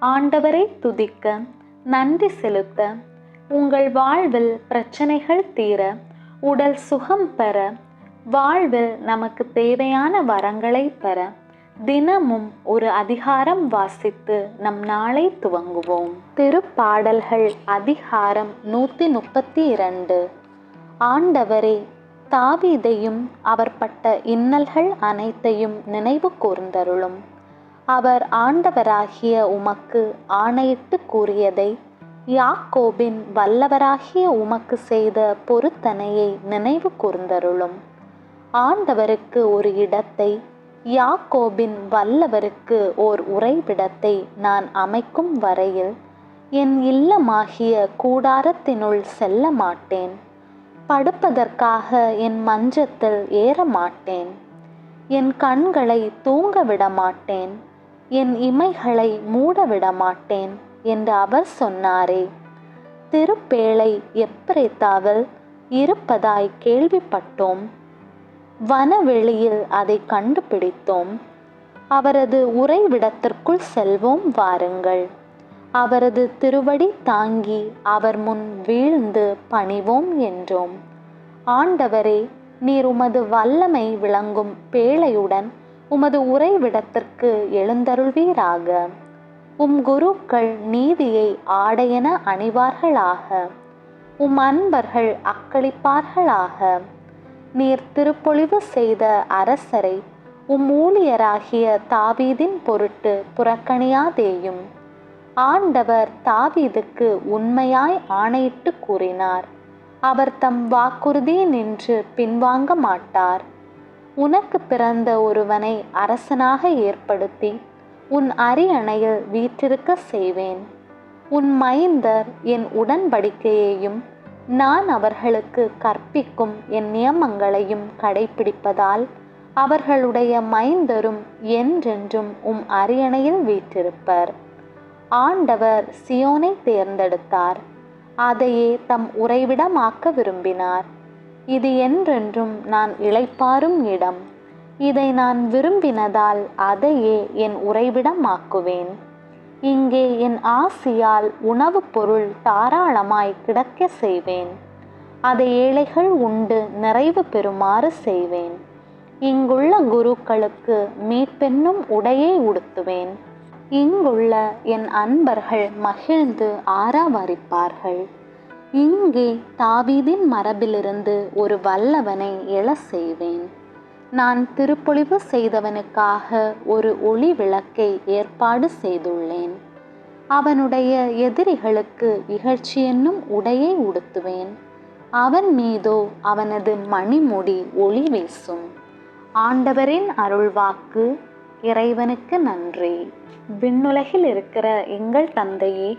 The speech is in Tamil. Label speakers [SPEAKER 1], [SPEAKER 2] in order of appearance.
[SPEAKER 1] ஆண்டவரை துதிக்க நன்றி செலுத்த உங்கள் வாழ்வில் பிரச்சனைகள் தீர உடல் சுகம் பெற வாழ்வில் நமக்கு தேவையான வரங்களை பெற தினமும் ஒரு அதிகாரம் வாசித்து நம் நாளை துவங்குவோம். திருப்பாடல்கள் அதிகாரம் நூற்றி முப்பத்தி இரண்டு. ஆண்டவரே தாவீதையும் அவர் பட்ட இன்னல்கள் அனைத்தையும் நினைவு கூர்ந்தருளும். அவர் ஆண்டவராகிய உமக்கு ஆணையிட்டு கூறியதை யாக்கோபின் வல்லவராகிய உமக்கு செய்த பொருத்தனையை நினைவு கூர்ந்தருளும். ஆண்டவருக்கு ஒரு இடத்தை யாக்கோபின் வல்லவருக்கு ஓர் உறைவிடத்தை நான் அமைக்கும் வரையில் என் இல்லமாகிய கூடாரத்தினுள் செல்ல மாட்டேன் படுப்பதற்காக என் மஞ்சத்தில் ஏற மாட்டேன் என் கண்களை தூங்க விட மாட்டேன் என் இமைகளை மூடவிட மாட்டேன் என்று அவர் சொன்னாரே. திருப்பேழை எப்ரேத்தாவில் இருப்பதாய் கேள்விப்பட்டோம். வனவெளியில் அதை கண்டுபிடித்தோம். அவரது உறைவிடத்திற்குள் செல்வோம் வாருங்கள். அவரது திருவடி தாங்கி அவர் முன் வீழ்ந்து பணிவோம் என்றோம். ஆண்டவரே நீர் உமது வல்லமை விளங்கும் பேழையுடன் உமது உறைவிடத்திற்கு எழுந்தருள்வீராக. உம் குருக்கள் நீதியை ஆடையென அணிவார்களாக. உம் அன்பர்கள் அக்களிப்பார்களாக. நீர் திருப்பொழிவு செய்த அரசரை உம் ஊழியராகிய தாவீதின் பொருட்டு புறக்கணியாதேயும். ஆண்டவர் தாவீதுக்கு உண்மையாய் ஆணையிட்டு கூறினார். அவர் தம் வாக்குறுதி நின்று பின்வாங்க மாட்டார். உனக்கு பிறந்த ஒருவனை அரசனாக ஏற்படுத்தி உன் அரியணையில் வீற்றிருக்க செய்வேன். உன் மைந்தர் என் உடன்படிக்கையையும் நான் அவர்களுக்கு கற்பிக்கும் என் நியமங்களையும் கடைபிடிப்பதால் அவர்களுடைய மைந்தரும் என்றென்றும் உம் அரியணையில் வீற்றிருப்பர். ஆண்டவர் சியோனை தேர்ந்தெடுத்தார். அதையே தம் உறைவிடமாக்க விரும்பினார். இது என்றென்றும் நான் இழைப்பாரும் இடம். இதை நான் விரும்பினதால் அதையே என் உறைவிடமாக்குவேன். இங்கே என் ஆசியால் உணவுப் பொருள் தாராளமாய் கிடக்க செய்வேன். அதை ஏழைகள் உண்டு நிறைவு பெறுமாறு செய்வேன். இங்குள்ள குருக்களுக்கு மீட்பென்னும் உடையை உடுத்துவேன். இங்குள்ள என் அன்பர்கள் மகிழ்ந்து ஆராவரிப்பார்கள் இங்கே தாவீதின் மரபிலிருந்து ஒரு வல்லவனை எழ செய்வேன். நான் திருப்பொழிவு செய்தவனுக்காக ஒரு ஒளி விளக்கை ஏற்பாடு செய்துள்ளேன். அவனுடைய எதிரிகளுக்கு இகழ்ச்சி என்னும் உடையை உடுத்துவேன். அவன் மீதோ அவனது மணிமுடி ஒளி வீசும். ஆண்டவரின் அருள்வாக்கு இறைவனுக்கு நன்றி. விண்ணுலகில் இருக்கிற எங்கள் தந்தையே